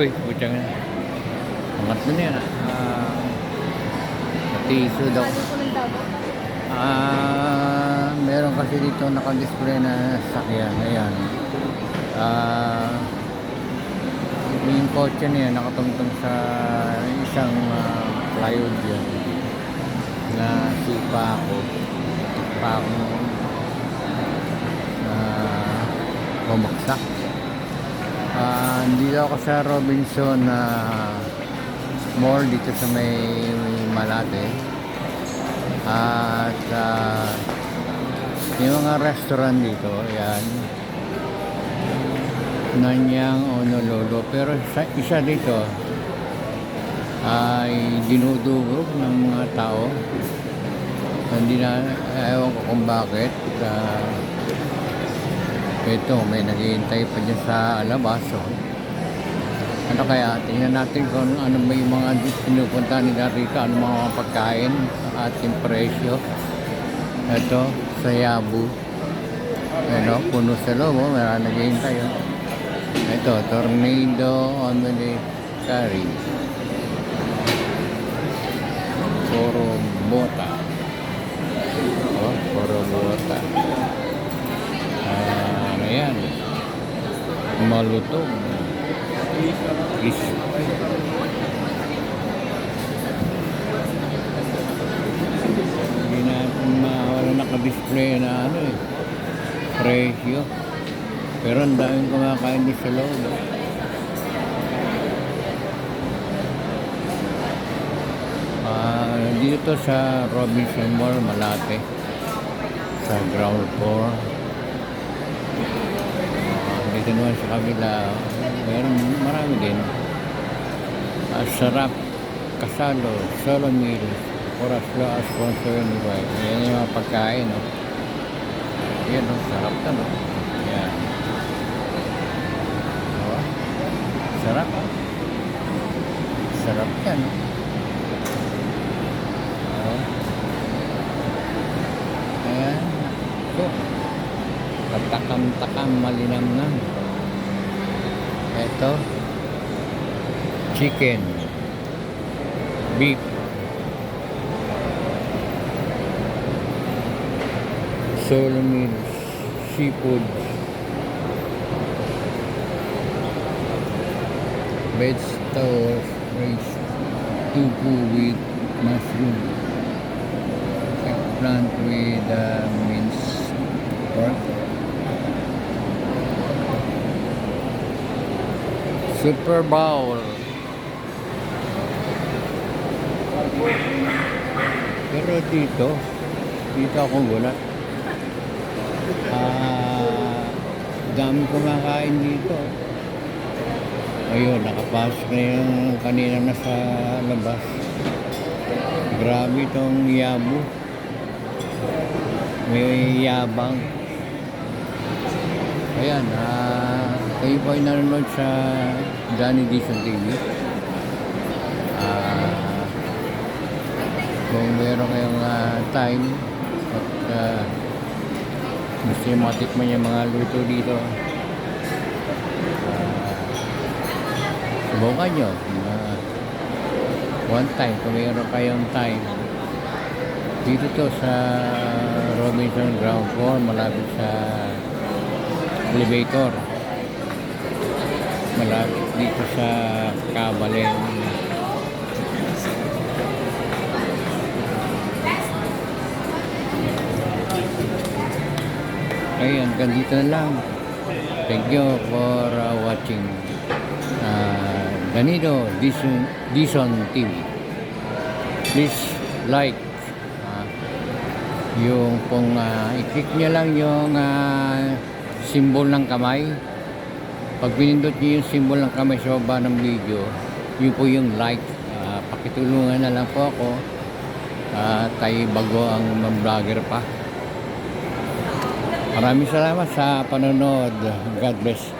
Uy, butya nga. Angat na yan. Ah, Patiso daw. Ah, meron kasi dito naka-display na sakyan. Ayan. Ah, yung kotse niya nakatungtong sa isang ah, plywood yun na sipa ako. Pa ako na bumaksak. Ah, hindi ako sa Robinson na mall dito sa may Malate. At ah, yung mga restaurant dito, yan. Nanyang Honolulu. Pero sa, isa dito ay dinudugog ng mga tao. Hindi na, ewan ko kung bakit. Ah, ito, may naghihintay pa dyan sa labas. Oh. Ano kaya? Tingnan natin kung ano yung mga pinupunta nila rito, ano mga pagkain, ating presyo. Ito, sa Yabu. Ano, puno sa loob, oh, meron naghihintay. Oh. Ito, Tornado Omelette Curry. Puro bota. Malutong. Is. Hindi natin mawala naka-display na ano eh. Presyo. Pero ang daming kumakain din sa loob. eh. Ah, dito sa Robinson Mall, Malate. Sa ground floor. Dito naman sa kabila, meron marami din. Ah, sarap, kasalo, solo meal, oras la sponsor ni White. Yan yung mga pagkain, no? Yan, no? sarap na, no? Yan. Sarap, ah. Sarap yan, no? Oh. Ayan. Ito. Katakam-takam malinamnam. Ito. Chicken. Beef. Solo meals. Seafood. Vegetables. Rice. Tupu with mushroom. Eggplant with uh, Super Bowl. Pero dito, dito ako gulat. Ah, dami kumakain dito. Ayun, nakapasok na yung kanina na sa labas. Grabe itong yabo. May yabang. Ayan, ah, kayo po ay nanonood sa Johnny Dizon TV. Ah, kung meron kayong ah, time at ah, gusto nyo matikman yung mga luto dito, ah, subukan nyo. Ah, one time, kung meron kayong time, dito to sa Robinson Ground Floor, malapit sa elevator. Malapit dito sa Kabalen. Okay, hanggang na lang. Thank you for uh, watching uh, Ganido Dison, Dison TV. Please like uh, yung pong uh, i-click nyo lang yung uh, symbol ng kamay. Pag pinindot nyo yung symbol ng kamay sa baba ng video, yun po yung like. Uh, pakitulungan na lang po ako. Uh, tayo bago ang vlogger pa. Maraming salamat sa panonood. God bless.